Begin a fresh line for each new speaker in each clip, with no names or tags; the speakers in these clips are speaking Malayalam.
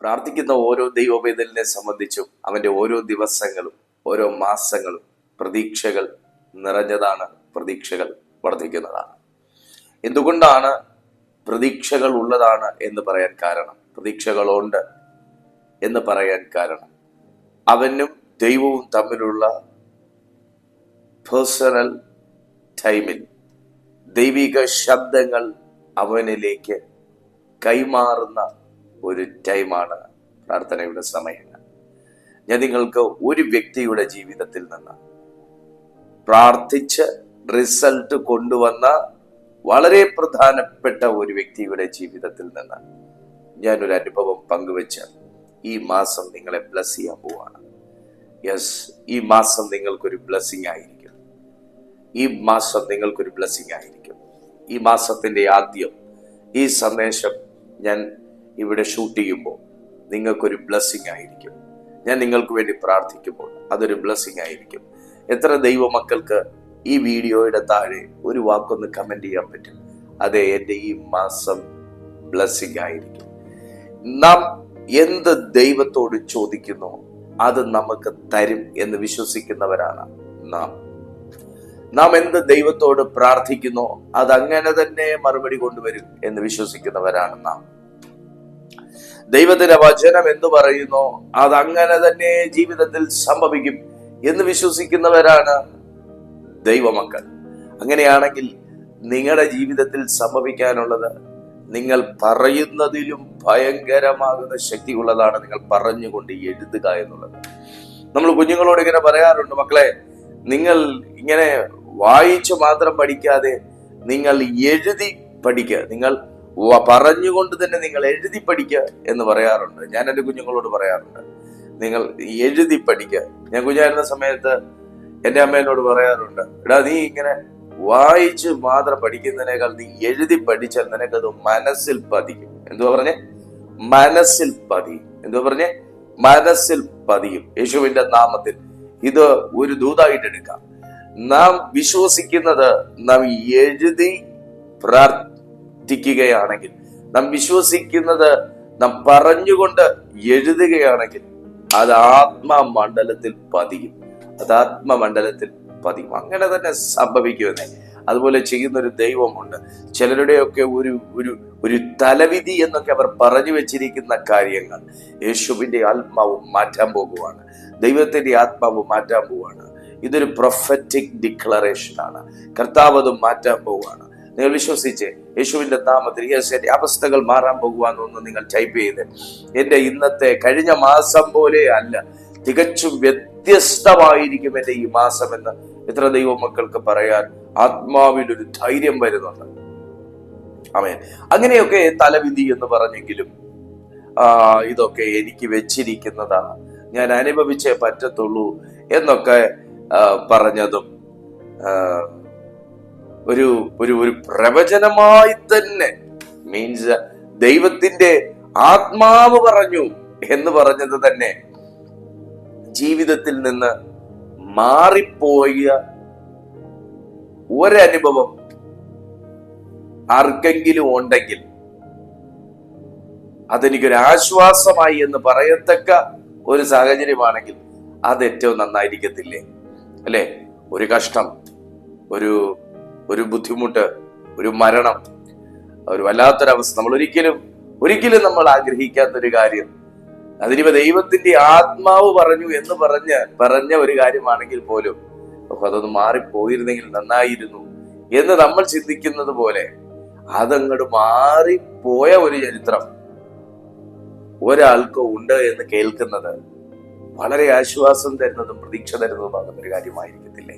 പ്രാർത്ഥിക്കുന്ന ഓരോ ദൈവവേദലിനെ സംബന്ധിച്ചും അവന്റെ ഓരോ ദിവസങ്ങളും ഓരോ മാസങ്ങളും പ്രതീക്ഷകൾ നിറഞ്ഞതാണ് പ്രതീക്ഷകൾ വർദ്ധിക്കുന്നതാണ്. എന്തുകൊണ്ടാണ് പ്രതീക്ഷകൾ ഉള്ളതാണ് എന്ന് പറയാൻ കാരണം? പ്രതീക്ഷകളുണ്ട് എന്ന് പറയാൻ കാരണം. അവനും ദൈവവും തമ്മിലുള്ള പേഴ്സണൽ ടൈമിൽ ദൈവിക ശബ്ദങ്ങൾ അവനിലേക്ക് കൈമാറുന്ന ഒരു ടൈമാണ് പ്രാർത്ഥനയുടെ സമയങ്ങൾ ഞാൻ നിങ്ങൾക്ക് ഒരു വ്യക്തിയുടെ ജീവിതത്തിൽ നിന്ന് പ്രാർത്ഥിച്ച് റിസൾട്ട് കൊണ്ടുവന്ന വളരെ പ്രധാനപ്പെട്ട ഒരു വ്യക്തിയുടെ ജീവിതത്തിൽ നിന്ന് ഞാനൊരു അനുഭവം പങ്കുവെച്ച് ഈ മാസം നിങ്ങളെ ബ്ലസ് ചെയ്യാൻ പോവാണ്. യെസ് ഈ മാസം നിങ്ങൾക്കൊരു ബ്ലസ്സിംഗ് ആയിരിക്കും. ഈ മാസം നിങ്ങൾക്കൊരു ബ്ലസ്സിംഗ് ആയിരിക്കും. ഈ മാസത്തിന്റെ ആദ്യം ഈ സന്ദേശം ഞാൻ ഇവിടെ ഷൂട്ട് ചെയ്യുമ്പോൾ നിങ്ങൾക്കൊരു ബ്ലെസ്സിങ് ആയിരിക്കും. ഞാൻ നിങ്ങൾക്ക് വേണ്ടി പ്രാർത്ഥിക്കുമ്പോൾ അതൊരു ബ്ലെസ്സിങ് ആയിരിക്കും. എത്ര ദൈവമക്കൾക്ക് ഈ വീഡിയോയുടെ താഴെ ഒരു വാക്കൊന്ന് കമന്റ് ചെയ്യാൻ പറ്റും? അതെ എന്റെ ഈ മാസം ബ്ലെസ്സിങ് ആയിരിക്കും. നാം എന്ത് ദൈവത്തോട് ചോദിക്കുന്നു അത് നമുക്ക് തരും എന്ന് വിശ്വസിക്കുന്നവരാണ് നാം. നാം എന്ത് ദൈവത്തോട് പ്രാർത്ഥിക്കുന്നു അത് അങ്ങനെ തന്നെ മറുപടി കൊണ്ടുവരും എന്ന് വിശ്വസിക്കുന്നവരാണ് നാം. ദൈവത്തിന്റെ വചനം എന്തു പറയുന്നു? അത് അങ്ങനെ തന്നെ ജീവിതത്തിൽ സംഭവിക്കും എന്ന് വിശ്വസിക്കുന്നവരാണ് ദൈവമക്കൾ. അങ്ങനെയാണെങ്കിൽ നിങ്ങളുടെ ജീവിതത്തിൽ സംഭവിക്കാനുള്ളത് നിങ്ങൾ പറയുന്നതിലും ഭയങ്കരമാകുന്ന ശക്തി ഉള്ളതാണ് നിങ്ങൾ പറഞ്ഞുകൊണ്ട് എഴുതുക എന്നുള്ളത്. നമ്മൾ കുഞ്ഞുങ്ങളോട് ഇങ്ങനെ പറയാറുണ്ട് മക്കളെ നിങ്ങൾ ഇങ്ങനെ വായിച്ചു മാത്രം പഠിക്കാതെ നിങ്ങൾ എഴുതി പഠിക്കുക. നിങ്ങൾ പറഞ്ഞുകൊണ്ട് തന്നെ നിങ്ങൾ എഴുതി പഠിക്കുക എന്ന് പറയാറുണ്ട്. ഞാൻ എന്റെ കുഞ്ഞുങ്ങളോട് പറയാറുണ്ട്. നിങ്ങൾ എഴുതി പഠിക്കുക ഞാൻ കുഞ്ഞായിരുന്ന സമയത്ത് എന്റെ അമ്മേനോട് പറയാറുണ്ട് എടാ നീ ഇങ്ങനെ വായിച്ച് മാത്രം പഠിക്കുന്നതിനേക്കാൾ നീ എഴുതി പഠിച്ചാൽ നിനക്കത് മനസ്സിൽ പതിയും. എന്തുവാ പറഞ്ഞേ? മനസ്സിൽ പതിയും. എന്തുവാ പറഞ്ഞേ? മനസ്സിൽ പതിയും. യേശുവിന്റെ നാമത്തിൽ ഇത് ഒരു ദൂതായിട്ട് എടുക്കാം. നാം വിശ്വസിക്കുന്നത് നാം എഴുതി പ്രാർത്ഥിക്കുകയാണെങ്കിൽ നാം വിശ്വസിക്കുന്നത് നാം പറഞ്ഞുകൊണ്ട് എഴുതുകയാണെങ്കിൽ അത് ആത്മമണ്ഡലത്തിൽ പതിയും. അത് ആത്മമണ്ഡലത്തിൽ പതിയും. അങ്ങനെ തന്നെ സംഭവിക്കുമെന്നേ. അതുപോലെ ചെയ്യുന്ന ഒരു ദൈവമുണ്ട്. ചിലരുടെയൊക്കെ ഒരു ഒരു ഒരു തലവിധി എന്നൊക്കെ അവർ പറഞ്ഞു വെച്ചിരിക്കുന്ന കാര്യങ്ങൾ യേശുവിന്റെ ആത്മാവ് മാറ്റാൻ പോകുവാണ്. ദൈവത്തിന്റെ ആത്മാവ് മാറ്റാൻ പോവാണ് ഇതൊരു പ്രൊഫറ്റിക് ഡിക്ലറേഷൻ ആണ്. കർത്താവ് അത് മാറ്റാൻ പോവുകയാണ് നിങ്ങൾ വിശ്വസിച്ച് യേശുവിന്റെ നാമത്തിൽ യേശു എന്റെ അവസ്ഥകൾ മാറാൻ പോകുവാന്നൊന്ന് നിങ്ങൾ ടൈപ്പ് ചെയ്ത്. എന്റെ ഇന്നത്തെ കഴിഞ്ഞ മാസം പോലെ അല്ല തികച്ചും വ്യത്യസ്തമായിരിക്കും എന്റെ ഈ മാസം എന്ന് എത്ര ദൈവമക്കൾക്ക് പറയാൻ ആത്മാവിൽ ഒരു ധൈര്യം വരുന്നുണ്ട്. അമേൻ അങ്ങനെയൊക്കെ തലവിധി എന്ന് പറഞ്ഞെങ്കിലും ഇതൊക്കെ എനിക്ക് വെച്ചിരിക്കുന്നതാണ്. ഞാൻ അനുഭവിച്ചേ പറ്റത്തുള്ളൂ എന്നൊക്കെ പറഞ്ഞതും ഒരു ഒരു ഒരു പ്രവചനമായി തന്നെ മീൻസ് ദൈവത്തിന്റെ ആത്മാവ് പറഞ്ഞു എന്ന് പറഞ്ഞത് തന്നെ ജീവിതത്തിൽ നിന്ന് മാറിപ്പോയ ഒരനുഭവം ആർക്കെങ്കിലും ഉണ്ടെങ്കിൽ അതെനിക്കൊരു ആശ്വാസമായി എന്ന് പറയത്തക്ക ഒരു സാഹചര്യമാണെങ്കിൽ അത് ഏറ്റവും നന്നായിരിക്കത്തില്ലേ? അല്ലെ? ഒരു കഷ്ടം ഒരു ഒരു ബുദ്ധിമുട്ട് ഒരു മരണം ഒരു വല്ലാത്തൊരവസ്ഥ. നമ്മൾ ഒരിക്കലും ഒരിക്കലും നമ്മൾ ആഗ്രഹിക്കാത്ത ഒരു കാര്യം. അതിനിപ്പോ ദൈവത്തിന്റെ ആത്മാവ് പറഞ്ഞു എന്ന് പറഞ്ഞ് പറഞ്ഞ ഒരു കാര്യമാണെങ്കിൽ പോലും അപ്പൊ അതൊന്ന് മാറിപ്പോയിരുന്നെങ്കിൽ നന്നായിരുന്നു എന്ന് നമ്മൾ ചിന്തിക്കുന്നത് പോലെ അതങ്ങോട്ട് മാറിപ്പോയ ഒരു ചരിത്രം ഒരാൾക്കോ ഉണ്ട് എന്ന് കേൾക്കുന്നത് വളരെ ആശ്വാസം തരുന്നതും പ്രതീക്ഷ തരുന്നതുമാകുന്ന ഒരു കാര്യമായിരിക്കത്തില്ലേ?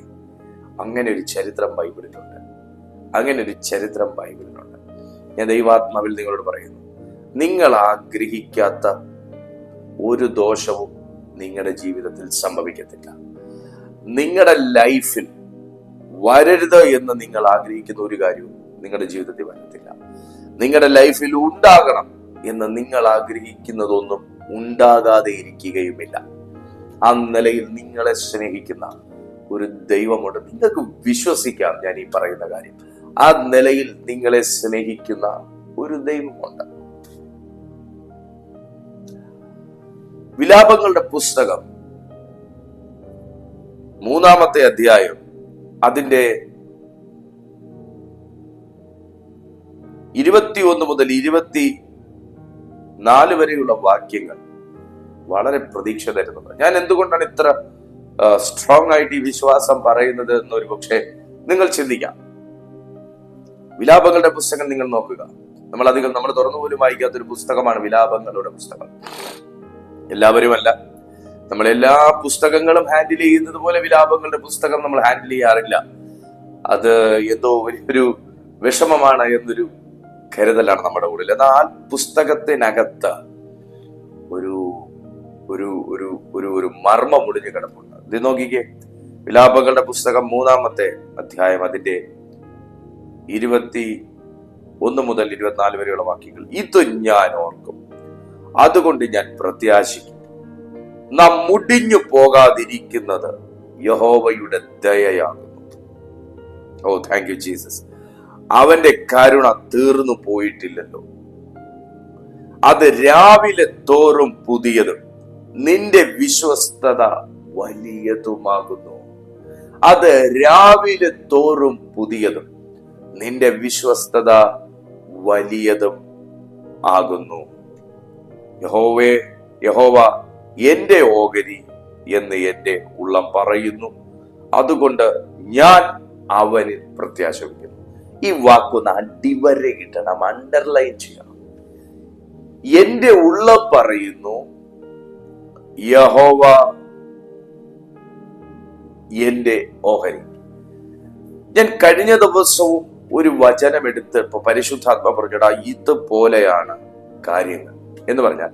അങ്ങനെ ഒരു ചരിത്രം ബൈബിളിലുണ്ട്. അങ്ങനെ ഒരു ചരിത്രം ബൈബിളിനുണ്ട് ഞാൻ ദൈവാത്മാവിൽ നിങ്ങളോട് പറയുന്നു നിങ്ങൾ ആഗ്രഹിക്കാത്ത ഒരു ദോഷവും നിങ്ങളുടെ ജീവിതത്തിൽ സംഭവിക്കത്തില്ല. നിങ്ങളുടെ ലൈഫിൽ വരരുത് എന്ന് നിങ്ങൾ ആഗ്രഹിക്കുന്ന ഒരു കാര്യവും നിങ്ങളുടെ ജീവിതത്തിൽ വരത്തില്ല. നിങ്ങളുടെ ലൈഫിൽ ഉണ്ടാകണം എന്ന് നിങ്ങൾ ആഗ്രഹിക്കുന്നതൊന്നും ഉണ്ടാകാതെ ഇരിക്കുകയുമില്ല. ആ നിലയിൽ നിങ്ങളെ സ്നേഹിക്കുന്ന ഒരു ദൈവമുണ്ട്. നിങ്ങൾക്ക് വിശ്വസിക്കാം ഞാൻ ഈ പറയുന്ന കാര്യം. ആ നിലയിൽ നിങ്ങളെ സ്നേഹിക്കുന്ന ഒരു ദൈവമുണ്ട്. വിലാപങ്ങളുടെ പുസ്തകം മൂന്നാമത്തെ അധ്യായം അതിന്റെ ഇരുപത്തിയൊന്ന് മുതൽ ഇരുപത്തി നാല് വരെയുള്ള വാക്യങ്ങൾ വളരെ പ്രതീക്ഷ തരുന്നത് ഞാൻ എന്തുകൊണ്ടാണ് ഇത്ര സ്ട്രോങ് ആയിട്ട് ഈ വിശ്വാസം പറയുന്നത് എന്നൊരു പക്ഷേ നിങ്ങൾ ചിന്തിക്കാം. വിലാപങ്ങളുടെ പുസ്തകം നിങ്ങൾ നോക്കുക. നമ്മൾ അധികം നമ്മൾ തുറന്നു പോലും വായിക്കാത്തൊരു പുസ്തകമാണ് വിലാപങ്ങളുടെ പുസ്തകം. എല്ലാവരുമല്ല നമ്മൾ എല്ലാ പുസ്തകങ്ങളും ഹാൻഡിൽ ചെയ്യുന്നത് പോലെ വിലാപങ്ങളുടെ പുസ്തകം നമ്മൾ ഹാൻഡിൽ ചെയ്യാറില്ല. അത് എന്തോ വലിയൊരു വിഷമമാണ് എന്നൊരു കരുതലാണ് നമ്മുടെ ഉള്ളിൽ എന്നാൽ പുസ്തകത്തിനകത്ത് ഒരു ഒരു ഒരു ഒരു ഒരു മർമ്മം ഒളിഞ്ഞു കിടപ്പുണ്ട്. ഇത് നോക്കിക്കേ. വിലാപങ്ങളുടെ പുസ്തകം മൂന്നാമത്തെ അധ്യായം അതിന്റെ ഇരുപത്തി ഒന്ന് മുതൽ ഇരുപത്തിനാല് വരെയുള്ള വാക്യങ്ങൾ. ഇത് ഞാൻ ഓർക്കും. അതുകൊണ്ട് ഞാൻ പ്രത്യാശിക്കും. നാം മുടിഞ്ഞു പോകാതിരിക്കുന്നത് യഹോവയുടെ ദയയാകുന്നു. ഓ താങ്ക് യു ജീസസ് അവന്റെ കരുണ തീർന്നു പോയിട്ടില്ലല്ലോ. അത് രാവിലെ തോറും പുതിയതും. നിന്റെ വിശ്വസ്തത വലിയതുമാകുന്നു. അത് രാവിലെ തോറും പുതിയതും. നിന്റെ വിശ്വസ്തത വലിയതും ആകുന്നു. യഹോവേ യഹോവ എന്റെ ഓഹരി എന്ന് എന്റെ ഉള്ളം പറയുന്നു. അതുകൊണ്ട് ഞാൻ അവനിൽ പ്രത്യാശ വയ്ക്കുന്നു ഈ വാക്കൊന്ന് അടിവരെ കിട്ടണം അണ്ടർലൈൻ ചെയ്യണം. എന്റെ ഉള്ളം പറയുന്നു യഹോവ എന്റെ ഓഹരി. ഞാൻ കഴിഞ്ഞ ദിവസവും ഒരു വചനമെടുത്ത് ഇപ്പൊ പരിശുദ്ധാത്മ പറഞ്ഞടാ ഇതുപോലെയാണ് കാര്യങ്ങൾ. എന്ന് പറഞ്ഞാൽ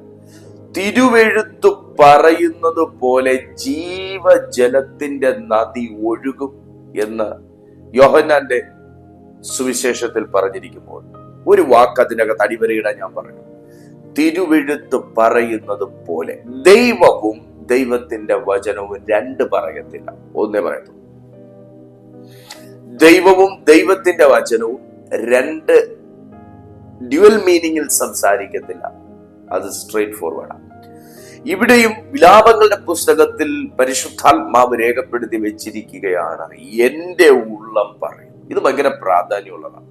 തിരുവെഴുത്ത് പറയുന്നത് പോലെ ജീവജലത്തിന്റെ നദി ഒഴുകും എന്ന് യോഹന്നാന്റെ സുവിശേഷത്തിൽ പറഞ്ഞിരിക്കുമ്പോൾ ഒരു വാക്ക് അതിനകത്ത് അടിവരയിടാൻ ഞാൻ പറഞ്ഞു. തിരുവെഴുത്ത് പറയുന്നത് പോലെ ദൈവവും ദൈവത്തിന്റെ വചനവും രണ്ട് പറയത്തില്ല. ഒന്നേ പറയത്തുള്ളൂ. ദൈവവും ദൈവത്തിന്റെ വചനവും രണ്ട് ഡ്യുവൽ മീനിങ്ങിൽ സംസാരിക്കത്തില്ല. അത് സ്ട്രേറ്റ് ഫോർവേഡാണ് ഇവിടെയും വിലാപങ്ങളുടെ പുസ്തകത്തിൽ പരിശുദ്ധാത്മാവ് രേഖപ്പെടുത്തി വെച്ചിരിക്കുകയാണ്. എന്റെ ഉള്ളം പറയും. ഇത് ഭയങ്കര പ്രാധാന്യമുള്ളതാണ്.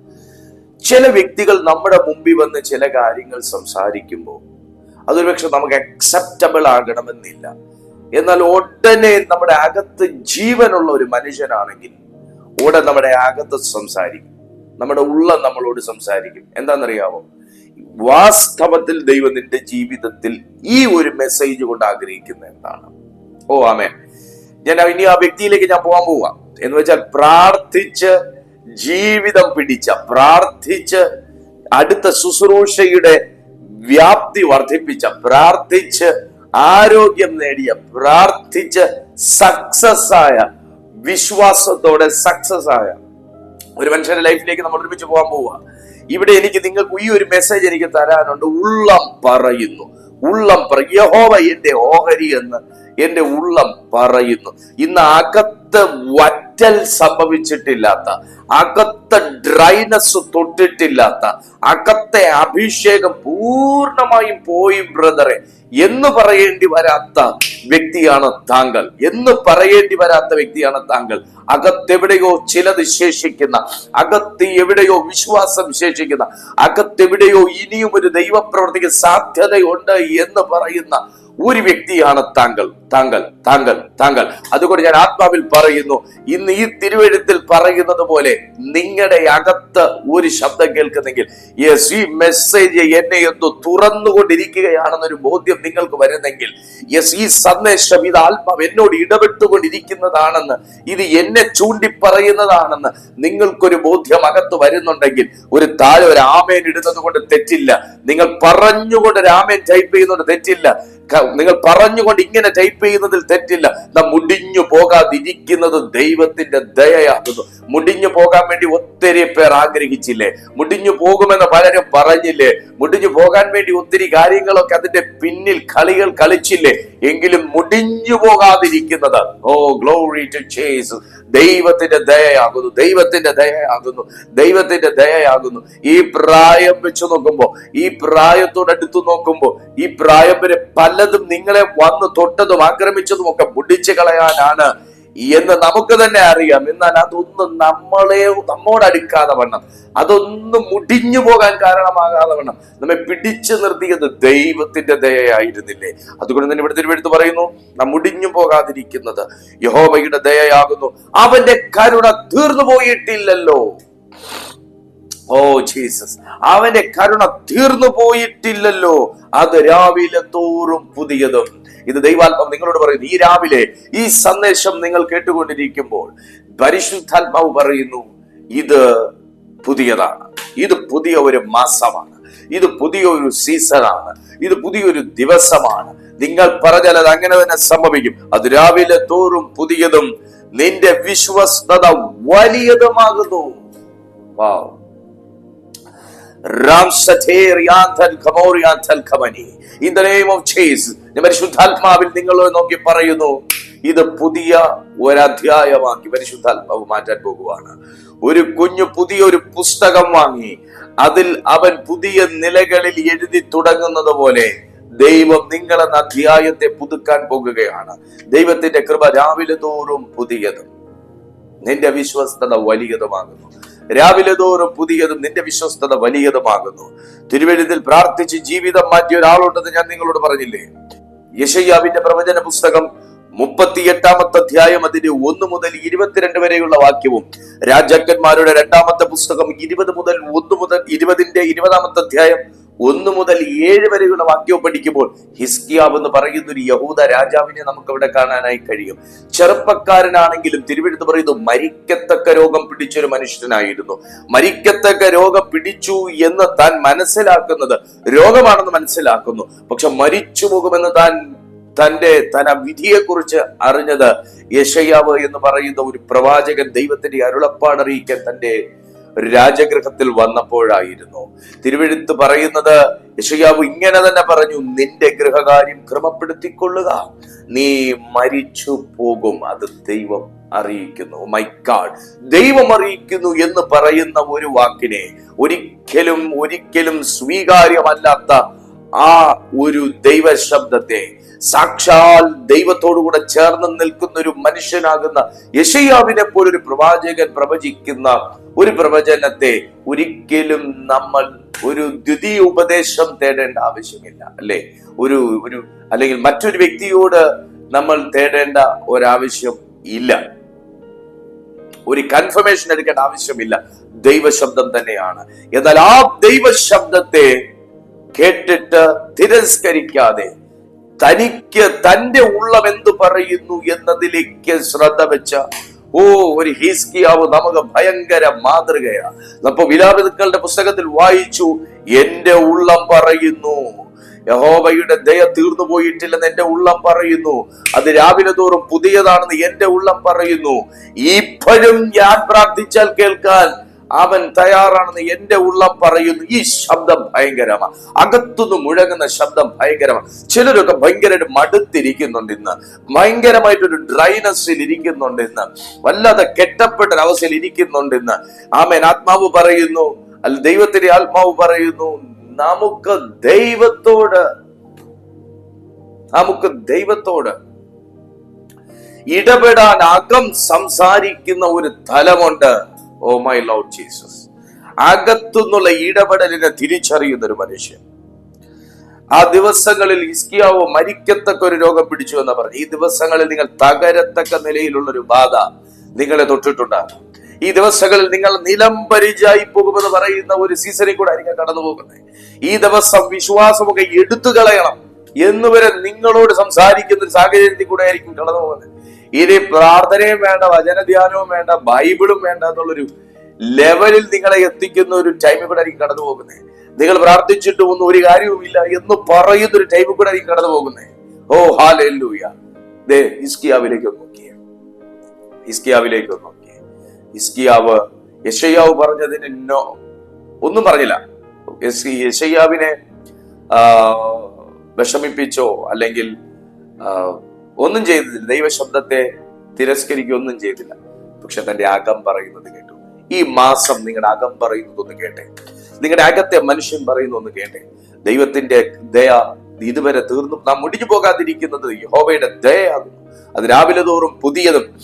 ചില വ്യക്തികൾ നമ്മുടെ മുമ്പിൽ വന്ന് ചില കാര്യങ്ങൾ സംസാരിക്കുമ്പോൾ അതൊരു പക്ഷെ നമുക്ക് അക്സെപ്റ്റബിൾ ആകണമെന്നില്ല. എന്നാൽ ഉടനെ നമ്മുടെ അകത്ത് ജീവനുള്ള ഒരു മനുഷ്യനാണെങ്കിൽ ഉടൻ നമ്മുടെ അകത്ത് സംസാരിക്കും. നമ്മുടെ ഉള്ളം നമ്മളോട് സംസാരിക്കും. എന്താണെന്നറിയാമോ വാസ്തവത്തിൽ ദൈവം നിന്റെ ജീവിതത്തിൽ ഈ ഒരു മെസ്സേജ് കൊണ്ട് ആഗ്രഹിക്കുന്ന എന്താണ്? ഓ ആമേ ഞാൻ ഇനി ആ വ്യക്തിയിലേക്ക് ഞാൻ പോകാൻ പോവാം. എന്ന് വെച്ചാൽ പ്രാർത്ഥിച്ച് ജീവിതം പിടിച്ച പ്രാർത്ഥിച്ച് അടുത്ത ശുശ്രൂഷയുടെ വ്യാപ്തി വർദ്ധിപ്പിച്ച പ്രാർത്ഥിച്ച് ആരോഗ്യം നേടിയ പ്രാർത്ഥിച്ച് സക്സസ് ആയ വിശ്വാസത്തോടെ സക്സസ് ആയ ഒരു മനുഷ്യന്റെ ലൈഫിലേക്ക് നമ്മൾ ഒരുമിച്ച് പോകാൻ പോവുക. ഇവിടെ എനിക്ക് നിങ്ങൾക്ക് ഈ ഒരു മെസ്സേജ് എനിക്ക് തരാനുണ്ട്. ഉള്ളം പറയുന്നു. ഉള്ളം യഹോവ എന്റെ ഓഹരി എന്ന് എന്റെ ഉള്ളം പറയുന്നു. ഇന്ന് അകത്ത് വറ്റൽ സംഭവിച്ചിട്ടില്ലാത്ത അകത്ത് ഡ്രൈനസ് തൊട്ടിട്ടില്ലാത്ത അകത്തെ അഭിഷേകം പൂർണമായും പോയി ബ്രദറെ. എന്ന് പറയേണ്ടി വരാത്ത വ്യക്തിയാണ് താങ്കൾ. എന്ന് പറയേണ്ടി വരാത്ത വ്യക്തിയാണ് താങ്കൾ. അകത്തെവിടെയോ ചിലത് ശേഷിക്കുന്ന അകത്ത് എവിടെയോ വിശ്വാസം ശേഷിക്കുന്ന അകത്തെവിടെയോ ഇനിയും ഒരു ദൈവപ്രവർത്തിക്ക് സാധ്യതയുണ്ട് എന്ന് പറയുന്ന ഒരു വ്യക്തിയാണ് താങ്കൾ. താങ്കൾ താങ്കൾ താങ്കൾ. അതുകൊണ്ട് ഞാൻ ആത്മാവിൽ പറയുന്നു ഇന്ന് ഈ തിരുവഴുത്തിൽ പറയുന്നത് പോലെ നിങ്ങളുടെ അകത്ത് ഒരു ശബ്ദം കേൾക്കുന്നെങ്കിൽ യെസ് ഈ മെസ്സേജ് എന്നെ എന്തോ തുറന്നുകൊണ്ടിരിക്കുകയാണെന്നൊരു ബോധ്യം നിങ്ങൾക്ക് വരുന്നെങ്കിൽ യെസ് ഈ സന്ദേശം ഇത് ആത്മാവ് എന്നോട് ഇടപെട്ടുകൊണ്ടിരിക്കുന്നതാണെന്ന് ഇത് എന്നെ ചൂണ്ടിപ്പറയുന്നതാണെന്ന് നിങ്ങൾക്കൊരു ബോധ്യം അകത്ത് വരുന്നുണ്ടെങ്കിൽ ഒരു താഴെ ഒരു ആമേൻ ഇടുന്നത് കൊണ്ട് തെറ്റില്ല. നിങ്ങൾ പറഞ്ഞുകൊണ്ട് ഒരു ആമേൻ ടൈപ്പ് ചെയ്യുന്നത് തെറ്റില്ല. നിങ്ങൾ പറഞ്ഞുകൊണ്ട് ഇങ്ങനെ ടൈപ്പ് ചെയ്യുന്നതിൽ തെറ്റില്ല. നാം മുടിഞ്ഞു പോകാതിരിക്കുന്നത് ദൈവത്തിന്റെ ദയയാകുന്നു. മുടിഞ്ഞു പോകാൻ വേണ്ടി ഒത്തിരി പേർ ആഗ്രഹിച്ചില്ലേ? മുടിഞ്ഞു പോകുമെന്ന് പലരും പറഞ്ഞില്ലേ? മുടിഞ്ഞു പോകാൻ വേണ്ടി ഒത്തിരി കാര്യങ്ങളൊക്കെ അതിന്റെ പിന്നിൽ കളികൾ കളിച്ചില്ലേ? എങ്കിലും മുടിഞ്ഞു പോകാതിരിക്കുന്നത് ഓ ഗ്ലോറി ടു ചേസ് ദൈവത്തിന്റെ ദയയാകുന്നു ദൈവത്തിന്റെ ദയയാകുന്നു ദൈവത്തിന്റെ ദയയാകുന്നു. ഈ പ്രായം വെച്ച് നോക്കുമ്പോ ഈ പ്രായത്തോടടുത്ത് നോക്കുമ്പോ ഈ പ്രായം വരെ പലതും നിങ്ങളെ വന്ന് തൊട്ടതും ആക്രമിച്ചതും ഒക്കെ മുടിച്ചു കളയാനാണ് എന്ന് നമുക്ക് തന്നെ അറിയാം. എന്നാൽ അതൊന്നും നമ്മളെ നമ്മോടടുക്കാതെ വണ്ണം. അതൊന്നും മുടിഞ്ഞു പോകാൻ കാരണമാകാതെ വണ്ണം. നമ്മെ പിടിച്ചു നിർത്തിയത് ദൈവത്തിന്റെ ദയയായിരുന്നില്ലേ? അതുകൊണ്ട് തന്നെ ഇവിടെ തിരുവെടുത്ത് പറയുന്നു നാം മുടിഞ്ഞു പോകാതിരിക്കുന്നത് യഹോബയുടെ ദയയാകുന്നു. അവന്റെ കരുണ തീർന്നു പോയിട്ടില്ലല്ലോ. Oh Jesus. അവന്റെ കരുണ തീർന്നു പോയിട്ടില്ലല്ലോ. അത് രാവിലെ തോറും പുതിയതും. ഇത് ദൈവാത്മം നിങ്ങളോട് പറയുന്നു. ഈ രാവിലെ ഈ സന്ദേശം നിങ്ങൾ കേട്ടുകൊണ്ടിരിക്കുമ്പോൾ പരിശുദ്ധാത്മാവ് പറയുന്നു ഇത് പുതിയതാണ്. ഇത് പുതിയ ഒരു മാസമാണ്. ഇത് പുതിയ ഒരു സീസണാണ്. ഇത് പുതിയൊരു ദിവസമാണ്. നിങ്ങൾ പറഞ്ഞാൽ അത് അങ്ങനെ തന്നെ സംഭവിക്കും. അത് രാവിലെ തോറും പുതിയതും നിന്റെ വിശ്വസ്തത വലിയതുമാകുന്നു. വാവ് ഇൻ നെയിം ഓഫ് പരിശുദ്ധാത്മാവിൽ നിങ്ങൾ നോക്കി പറയുന്നു ഇത് പുതിയ ഒരധ്യായമാക്കി പരിശുദ്ധാത്മാവ് മാറ്റാൻ പോകുവാണ്. ഒരു കുഞ്ഞു പുതിയൊരു പുസ്തകം വാങ്ങി അതിൽ അവൻ പുതിയ നിലകളിൽ എഴുതി തുടങ്ങുന്നത് പോലെ ദൈവം നിങ്ങളെന്ന അധ്യായത്തെ പുതുക്കാൻ പോകുകയാണ്. ദൈവത്തിന്റെ കൃപ രാവിലെ തോറും പുതിയതും. നിന്റെ വിശ്വസ്തത വലിയതുമാകുന്നു. രാവിലെ തോറും പുതിയതും നിന്റെ വിശ്വസ്തത വലിയതുമാകുന്നു. തിരുവഴുതിൽ പ്രാർത്ഥിച്ച് ജീവിതം മാറ്റിയ ഒരാളുണ്ടെന്ന് ഞാൻ നിങ്ങളോട് പറഞ്ഞില്ലേ? യശയ്യാവിന്റെ പ്രവചന പുസ്തകം മുപ്പത്തിയെട്ടാമത്തെ അധ്യായം അതിന്റെ ഒന്ന് മുതൽ ഇരുപത്തിരണ്ട് വരെയുള്ള വാക്യവും രാജാക്കന്മാരുടെ രണ്ടാമത്തെ പുസ്തകം ഇരുപത് മുതൽ ഒന്ന് മുതൽ ഇരുപതിന്റെ ഇരുപതാമത്തെ അധ്യായം ഒന്ന് മുതൽ ഏഴ് വരെയുള്ള വാക്യവും പഠിക്കുമ്പോൾ ഹിസ്കിയാവ് എന്ന് പറയുന്ന ഒരു യഹൂദ രാജാവിനെ നമുക്ക് ഇവിടെ കാണാനായി കഴിയും. ചെറുപ്പക്കാരനാണെങ്കിലും തിരുവെടുത്ത് പറയുന്നു മരിക്കത്തക്ക രോഗം പിടിച്ചൊരു മനുഷ്യനായിരുന്നു. മരിക്കത്തക്ക രോഗം പിടിച്ചു എന്ന് താൻ മനസ്സിലാക്കുന്നത് രോഗമാണെന്ന് മനസ്സിലാക്കുന്നു. പക്ഷെ മരിച്ചു പോകുമെന്ന് താൻ തന്റെ തന വിധിയെക്കുറിച്ച് അറിഞ്ഞത് യശയാവ് എന്ന് പറയുന്ന ഒരു പ്രവാചകൻ ദൈവത്തിന്റെ അരുളപ്പാട് അറിയിക്കാൻ തന്റെ രാജഗൃഹത്തിൽ വന്നപ്പോഴായിരുന്നു. തിരുവെഴുത്ത് പറയുന്നത് യശയാവ് ഇങ്ങനെ തന്നെ പറഞ്ഞു നിന്റെ ഗൃഹകാര്യം ക്രമപ്പെടുത്തിക്കൊള്ളുക. നീ മരിച്ചു പോകും അത് ദൈവം അറിയിക്കുന്നു. മൈ ഗാഡ് ദൈവം അറിയിക്കുന്നു എന്ന് പറയുന്ന ഒരു വാക്കിനെ ഒരിക്കലും ഒരിക്കലും സ്വീകാര്യമല്ലാത്ത ആ ഒരു ദൈവ ശബ്ദത്തെ സാക്ഷാൽ ദൈവത്തോടുകൂടെ ചേർന്ന് നിൽക്കുന്ന ഒരു മനുഷ്യനാകുന്ന യശയാവിനെ പോലൊരു പ്രവാചകൻ പ്രവചിക്കുന്ന ഒരു പ്രവചനത്തെ ഒരിക്കലും നമ്മൾ ഒരു ദ്വിതീയ ഉപദേശം തേടേണ്ട ആവശ്യമില്ല അല്ലെ? ഒരു ഒരു അല്ലെങ്കിൽ മറ്റൊരു വ്യക്തിയോട് നമ്മൾ തേടേണ്ട ഒരാവശ്യം ഇല്ല. ഒരു കൺഫർമേഷൻ എടുക്കേണ്ട ആവശ്യമില്ല. ദൈവശബ്ദം തന്നെയാണ്. എന്നാൽ ആ ദൈവശബ്ദത്തെ കേട്ടിട്ട് തിരസ്കരിക്കാതെ തനിക്ക് തന്റെ ഉള്ളം എന്തു പറയുന്നു എന്നതിലേക്ക് ശ്രദ്ധ വെച്ച ഓ ഒരു ഹീസ്കിയാവ് നമുക്ക് ഭയങ്കര മാതൃകയാണ്. അപ്പൊ വിലാപിതുക്കളുടെ പുസ്തകത്തിൽ വായിച്ചു എന്റെ ഉള്ളം പറയുന്നു. യഹോബയുടെ ദയ തീർന്നു പോയിട്ടില്ലെന്ന് എന്റെ ഉള്ളം പറയുന്നു. അത് രാവിലെ തോറും പുതിയതാണെന്ന് എന്റെ ഉള്ളം പറയുന്നു. ഇപ്പോഴും ഞാൻ പ്രാർത്ഥിച്ചാൽ കേൾക്കാൻ അവൻ തയ്യാറാണെന്ന് എന്റെ ഉള്ള പറയുന്നു. ഈ ശബ്ദം ഭയങ്കരമാണ് അകത്തുനിന്ന് മുഴങ്ങുന്ന ശബ്ദം ഭയങ്കരമാണ് ചിലരൊക്കെ ഭയങ്കരമായിട്ട് മടുത്തിരിക്കുന്നുണ്ട് ഇന്ന്. ഭയങ്കരമായിട്ടൊരു ഡ്രൈനസിൽ ഇരിക്കുന്നുണ്ട് ഇന്ന്. വല്ലാതെ കെട്ടപ്പെട്ട അവസ്ഥയിൽ ഇരിക്കുന്നുണ്ട് ഇന്ന്. ആമേൻ. ആത്മാവ് പറയുന്നു. അല്ല ദൈവത്തിന്റെ ആത്മാവ് പറയുന്നു നമുക്ക് ദൈവത്തോട് നമുക്ക് ദൈവത്തോട് ഇടപെടാൻ അകം സംസാരിക്കുന്ന ഒരു തലമുണ്ട്. Oh my load Jesus. അകത്തുനിന്നുള്ള ഇടപെടലിനെ തിരിച്ചറിയുന്ന ഒരു മനുഷ്യൻ. ആ ദിവസങ്ങളിൽ ഇസ്കിയാവോ മരിക്കത്തക്ക ഒരു രോഗം പിടിച്ചു എന്ന് പറഞ്ഞു. ഈ ദിവസങ്ങളിൽ നിങ്ങൾ തകരത്തക്ക നിലയിലുള്ള ഒരു ബാധ നിങ്ങളെ തൊട്ടിട്ടുണ്ടാകും. ഈ ദിവസങ്ങളിൽ നിങ്ങൾ നിലംപരിചായി പോകുമെന്ന് പറയുന്ന ഒരു സീസണിൽ കൂടെ ആയിരിക്കും കടന്നു പോകുന്നത്. ഈ ദിവസം വിശ്വാസമൊക്കെ എടുത്തു കളയണം എന്നുവരെ നിങ്ങളോട് സംസാരിക്കുന്ന ഒരു സാഹചര്യത്തിൽ കൂടെ ആയിരിക്കും കടന്നു പോകുന്നത്. ഇനി പ്രാർത്ഥനയും വേണ്ട വചനധ്യാനവും വേണ്ട ബൈബിളും വേണ്ട എന്നുള്ളൊരു ലെവലിൽ നിങ്ങളെ എത്തിക്കുന്ന ഒരു ടൈമിൽ കൂടെ ആയിരിക്കും കടന്നു പോകുന്നത് നിങ്ങൾ പ്രാർത്ഥിച്ചിട്ട് ഒന്നും ഒരു കാര്യവുമില്ല എന്ന് പറയുന്ന ഒരു ടൈമിൽ കൂടെ ആയിരിക്കും കടന്നു പോകുന്നത് ഓ ഹാലൂയ ദേ ഇസ്കിയാവിലേക്ക് ഒന്ന് നോക്കിയേ. ഇസ്കിയാവിലേക്ക് ഒന്ന് നോക്കിയേ. ഇസ്കിയാവ് യശയ്യാവ് പറഞ്ഞതിന് നോ ഒന്നും പറഞ്ഞില്ല. യശയ്യാവിനെ വിഷമിപ്പിച്ചോ അല്ലെങ്കിൽ ഒന്നും ചെയ്തില്ല. ദൈവശബ്ദത്തെ തിരസ്കരിക്കുകയൊന്നും ചെയ്തില്ല. പക്ഷെ തന്റെ അകം പറയുന്നത് കേട്ടു. ഈ മാസം നിങ്ങളുടെ അകം പറയുന്നതൊന്ന് കേട്ടെ. നിങ്ങളുടെ അകത്തെ മനുഷ്യൻ പറയുന്നൊന്ന് കേട്ടെ. ദൈവത്തിന്റെ ദയ ഇതുവരെ തീർന്നു. നാം മുടിഞ്ഞു പോകാതിരിക്കുന്നത് യഹോവയുടെ ദയയാകുന്നു. അത് രാവിലെ തോറും പുതിയതും